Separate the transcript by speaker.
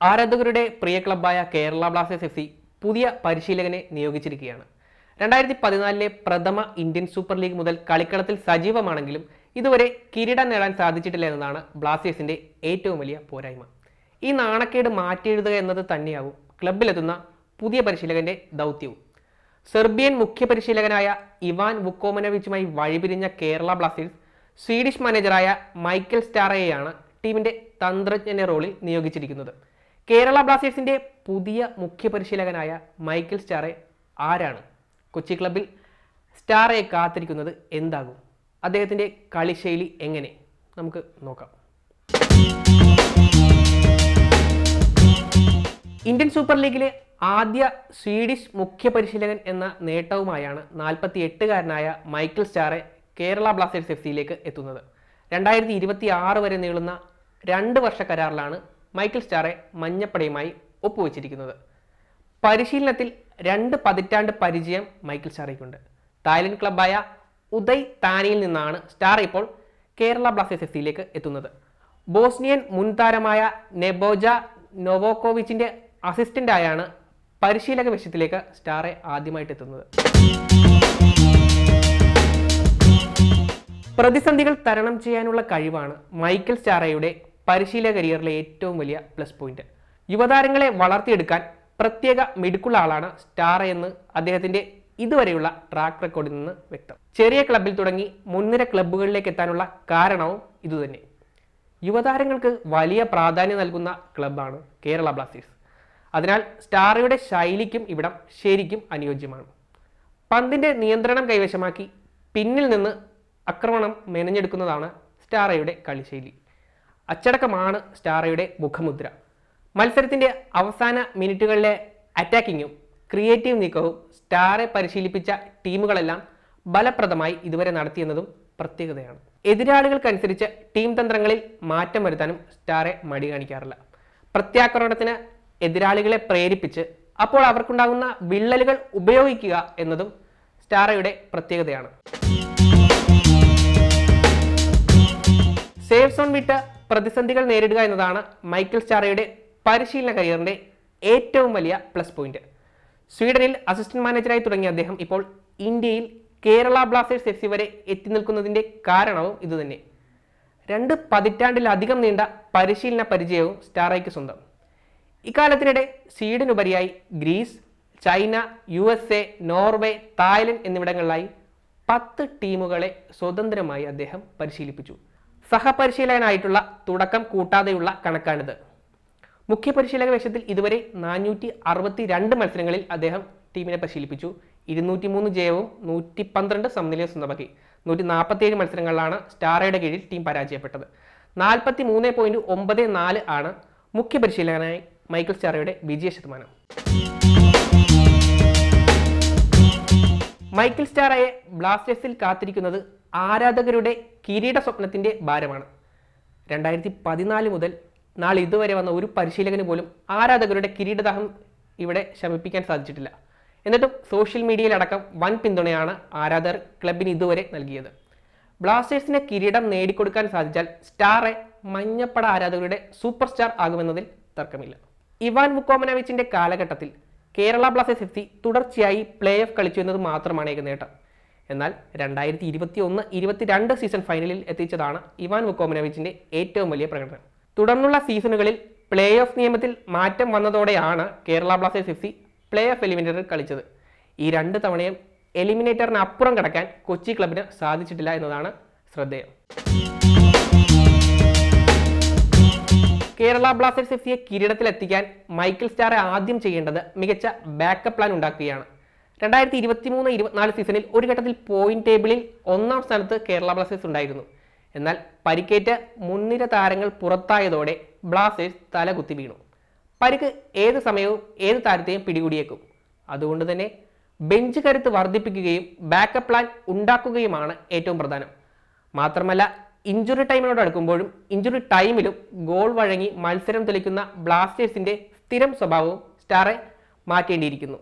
Speaker 1: ആരാധകരുടെ പ്രിയ ക്ലബ്ബായ Kerala Blasters F C പുതിയ പരിശീലകനെ നിയോഗിച്ചിരിക്കുകയാണ്. രണ്ടായിരത്തി പതിനാലിലെ പ്രഥമ ഇന്ത്യൻ സൂപ്പർ ലീഗ് മുതൽ കളിക്കളത്തിൽ സജീവമാണെങ്കിലും ഇതുവരെ കിരീടം നേടാൻ സാധിച്ചിട്ടില്ല എന്നതാണ് ബ്ലാസ്റ്റേഴ്സിന്റെ ഏറ്റവും വലിയ പോരായ്മ. ഈ നാണക്കേട് മാറ്റിയെഴുതുക എന്നത് തന്നെയാവും ക്ലബിലെത്തുന്ന പുതിയ പരിശീലകന്റെ ദൗത്യവും. സെർബിയൻ മുഖ്യ പരിശീലകനായ ഇവാൻ വുക്കോമനവിച്ചുമായി വഴിപിരിഞ്ഞ കേരള ബ്ലാസ്റ്റേഴ്സ് സ്വീഡിഷ് മാനേജറായ മൈക്കൽ സ്റ്റാറയെയാണ് ടീമിന്റെ തന്ത്രജ്ഞന്റെ റോളിൽ നിയോഗിച്ചിരിക്കുന്നത്. കേരള ബ്ലാസ്റ്റേഴ്സിന്റെ പുതിയ മുഖ്യ പരിശീലകനായ മൈക്കിൾ സ്റ്റാറെ ആരാണ്? കൊച്ചി ക്ലബിൽ സ്റ്റാറെ കാത്തിരിക്കുന്നത് എന്താകും? അദ്ദേഹത്തിന്റെ കളിശൈലി എങ്ങനെ? നമുക്ക് നോക്കാം. ഇന്ത്യൻ സൂപ്പർ ലീഗിലെ ആദ്യ സ്വീഡിഷ് മുഖ്യ പരിശീലകൻ എന്ന നേട്ടവുമായാണ് നാൽപ്പത്തി എട്ടുകാരനായ Michael Stahre Kerala Blasters F സിയിലേക്ക് എത്തുന്നത്. രണ്ടായിരത്തി ഇരുപത്തി ആറ് വരെ നീളുന്ന രണ്ട് വർഷ കരാറിലാണ് മൈക്കിൾ സ്റ്റാറെ മഞ്ഞപ്പടയുമായി ഒപ്പുവെച്ചിരിക്കുന്നത്. പരിശീലനത്തിൽ രണ്ട് പതിറ്റാണ്ട് പരിചയം മൈക്കിൾ സ്റ്റാറയ്ക്കുണ്ട് തായ്ലൻഡ് ക്ലബായ ഉദയ് താനിയിൽ നിന്നാണ് സ്റ്റാർ ഇപ്പോൾ കേരള ബ്ലാസ്റ്റേഴ്സ് എഫ് സിയിലേക്ക് എത്തുന്നത്. ബോസ്നിയൻ മുൻ താരമായ നെബോജ നൊവോക്കോവിച്ചിന്റെ അസിസ്റ്റന്റായാണ് പരിശീലക വിഷയത്തിലേക്ക് സ്റ്റാറെ ആദ്യമായിട്ട് എത്തുന്നത്. പ്രതിസന്ധികൾ തരണം ചെയ്യാനുള്ള കഴിവാണ് മൈക്കിൾ സ്റ്റാറയുടെ പരിശീലക കരിയറിലെ ഏറ്റവും വലിയ പ്ലസ് പോയിന്റ്. യുവതാരങ്ങളെ വളർത്തിയെടുക്കാൻ പ്രത്യേക മിടുക്കുള്ള ആളാണ് സ്റ്റാർ എന്ന് അദ്ദേഹത്തിന്റെ ഇതുവരെയുള്ള ട്രാക്ക് റെക്കോർഡിൽ നിന്ന് വ്യക്തം. ചെറിയ ക്ലബിൽ തുടങ്ങി മുൻനിര ക്ലബ്ബുകളിലേക്ക് എത്താനുള്ള കാരണവും ഇതുതന്നെ. യുവതാരങ്ങൾക്ക് വലിയ പ്രാധാന്യം നൽകുന്ന ക്ലബ്ബാണ് കേരള ബ്ലാസ്റ്റേഴ്സ്. അതിനാൽ സ്റ്റാറയുടെ ശൈലിക്കും ഇവിടം ശരിക്കും അനുയോജ്യമാണ്. പന്തിന്റെ നിയന്ത്രണം കൈവശമാക്കി പിന്നിൽ നിന്ന് ആക്രമണം മെനഞ്ഞെടുക്കുന്നതാണ് സ്റ്റാറയുടെ കളിശൈലി. അച്ചടക്കമാണ് സ്റ്റാറയുടെ മുഖമുദ്ര. മത്സരത്തിന്റെ അവസാന മിനിറ്റുകളിലെ അറ്റാക്കിങ്ങും ക്രിയേറ്റീവ് നീക്കവും സ്റ്റാറെ പരിശീലിപ്പിച്ച ടീമുകളെല്ലാം ഫലപ്രദമായി ഇതുവരെ നടത്തിയെന്നതും പ്രത്യേകതയാണ്. എതിരാളികൾക്കനുസരിച്ച് ടീം തന്ത്രങ്ങളിൽ മാറ്റം വരുത്താനും സ്റ്റാറെ മടി കാണിക്കാറില്ല. പ്രത്യാക്രമണത്തിന് എതിരാളികളെ പ്രേരിപ്പിച്ച് അപ്പോൾ അവർക്കുണ്ടാകുന്ന വിള്ളലുകൾ ഉപയോഗിക്കുക എന്നതും സ്റ്റാറയുടെ പ്രത്യേകതയാണ്. സേഫ് സോൺ വിട്ട് പ്രതിസന്ധികൾ നേരിടുക എന്നതാണ് മൈക്കിൾ സ്റ്റാറയുടെ പരിശീലന കരിയറിന്റെ ഏറ്റവും വലിയ പ്ലസ് പോയിന്റ്. സ്വീഡനിൽ അസിസ്റ്റന്റ് മാനേജറായി തുടങ്ങിയ അദ്ദേഹം ഇപ്പോൾ ഇന്ത്യയിൽ കേരള ബ്ലാസ്റ്റേഴ്സ് എഫ് സി വരെ എത്തി നിൽക്കുന്നതിന്റെ കാരണവും ഇതുതന്നെ. രണ്ട് പതിറ്റാണ്ടിലധികം നീണ്ട പരിശീലന പരിചയവും സ്റ്റാറയ്ക്ക് സ്വന്തം. ഇക്കാലത്തിനിടെ സ്വീഡനുപരിയായി Greece China U S A Norway Thailand എന്നിവിടങ്ങളിലായി പത്ത് ടീമുകളെ സ്വതന്ത്രമായി അദ്ദേഹം പരിശീലിപ്പിച്ചു. സഹപരിശീലകനായിട്ടുള്ള തുടക്കം കൂട്ടാതെയുള്ള കണക്കാണിത്. മുഖ്യ പരിശീലക വേഷത്തിൽ ഇതുവരെ നാനൂറ്റി അറുപത്തി രണ്ട് മത്സരങ്ങളിൽ അദ്ദേഹം ടീമിനെ പരിശീലിപ്പിച്ചു. ഇരുന്നൂറ്റി മൂന്ന് ജയവും നൂറ്റി പന്ത്രണ്ട് സമനിലയും സ്വന്തമാക്കി. നൂറ്റി നാൽപ്പത്തിയേഴ് മത്സരങ്ങളിലാണ് സ്റ്റാറയുടെ കീഴിൽ ടീം പരാജയപ്പെട്ടത്. നാൽപ്പത്തി മൂന്ന് പോയിന്റ് ഒമ്പത് നാല് ആണ് മുഖ്യ പരിശീലകനായി മൈക്കിൾ സ്റ്റാറയുടെ വിജയ ശതമാനം. മൈക്കിൾ സ്റ്റാറയെ ബ്ലാസ്റ്റേഴ്സിൽ കാത്തിരിക്കുന്നത് ആരാധകരുടെ കിരീട സ്വപ്നത്തിന്റെ ഭാരമാണ്. രണ്ടായിരത്തി പതിനാല് മുതൽ നാളെ ഇതുവരെ വന്ന ഒരു പരിശീലകന് പോലും ആരാധകരുടെ കിരീടദാഹം ഇവിടെ ശമിപ്പിക്കാൻ സാധിച്ചിട്ടില്ല. എന്നിട്ടും സോഷ്യൽ മീഡിയയിലടക്കം വൻ പിന്തുണയാണ് ആരാധകർ ക്ലബിന് ഇതുവരെ നൽകിയത്. ബ്ലാസ്റ്റേഴ്സിന് കിരീടം നേടിക്കൊടുക്കാൻ സാധിച്ചാൽ സ്റ്റാറെ മഞ്ഞപ്പട ആരാധകരുടെ സൂപ്പർ സ്റ്റാർ ആകുമെന്നതിൽ തർക്കമില്ല. ഇവാൻ മുക്കോമനവിച്ചിന്റെ കാലഘട്ടത്തിൽ കേരള ബ്ലാസ്റ്റേഴ്സ് എഫ് തുടർച്ചയായി പ്ലേ ഓഫ് കളിച്ചു എന്നത് മാത്രമാണ് ഏക നേട്ടം. എന്നാൽ രണ്ടായിരത്തി ഇരുപത്തി ഒന്ന് ഇരുപത്തിരണ്ട് സീസൺ ഫൈനലിൽ എത്തിച്ചതാണ് ഇവാൻ വുക്കോമിനോവിച്ചിന്റെ ഏറ്റവും വലിയ പ്രകടനം. തുടർന്നുള്ള സീസണുകളിൽ പ്ലേ ഓഫ് നിയമത്തിൽ മാറ്റം വന്നതോടെയാണ് Kerala Blasters F C play off eliminator കളിച്ചത്. ഈ രണ്ട് തവണയും എലിമിനേറ്ററിന് അപ്പുറം കടക്കാൻ കൊച്ചി ക്ലബിന് സാധിച്ചിട്ടില്ല എന്നതാണ് ശ്രദ്ധേയം. കേരള ബ്ലാസ്റ്റേഴ്സ് എഫ് സിയെ കിരീടത്തിലെത്തിക്കാൻ മൈക്കിൾ സ്റ്റാറെ ആദ്യം ചെയ്യേണ്ടത് മികച്ച ബാക്കപ്പ് പ്ലാൻ ഉണ്ടാക്കുകയാണ്. രണ്ടായിരത്തി ഇരുപത്തി മൂന്ന് ഇരുപത്തിനാല് സീസണിൽ ഒരു ഘട്ടത്തിൽ പോയിന്റ് ടേബിളിൽ ഒന്നാം സ്ഥാനത്ത് കേരള ബ്ലാസ്റ്റേഴ്സ് ഉണ്ടായിരുന്നു. എന്നാൽ പരിക്കേറ്റ മുൻനിര താരങ്ങൾ പുറത്തായതോടെ ബ്ലാസ്റ്റേഴ്സ് തലകുത്തി വീണു. പരിക്ക് ഏത് സമയവും ഏത് താരത്തെയും പിടികൂടിയേക്കും. അതുകൊണ്ട് തന്നെ ബെഞ്ച് കരുത്ത് വർദ്ധിപ്പിക്കുകയും ബാക്കപ്പ് പ്ലാൻ ഉണ്ടാക്കുകയുമാണ് ഏറ്റവും പ്രധാനം. മാത്രമല്ല ഇഞ്ചുറി ടൈമിനോട് അടുക്കുമ്പോഴും ഇഞ്ചുറി ടൈമിലും ഗോൾ വഴങ്ങി മത്സരം തെളിക്കുന്ന ബ്ലാസ്റ്റേഴ്സിന്റെ സ്ഥിരം സ്വഭാവവും സ്റ്റാറെ മാറ്റേണ്ടിയിരിക്കുന്നു.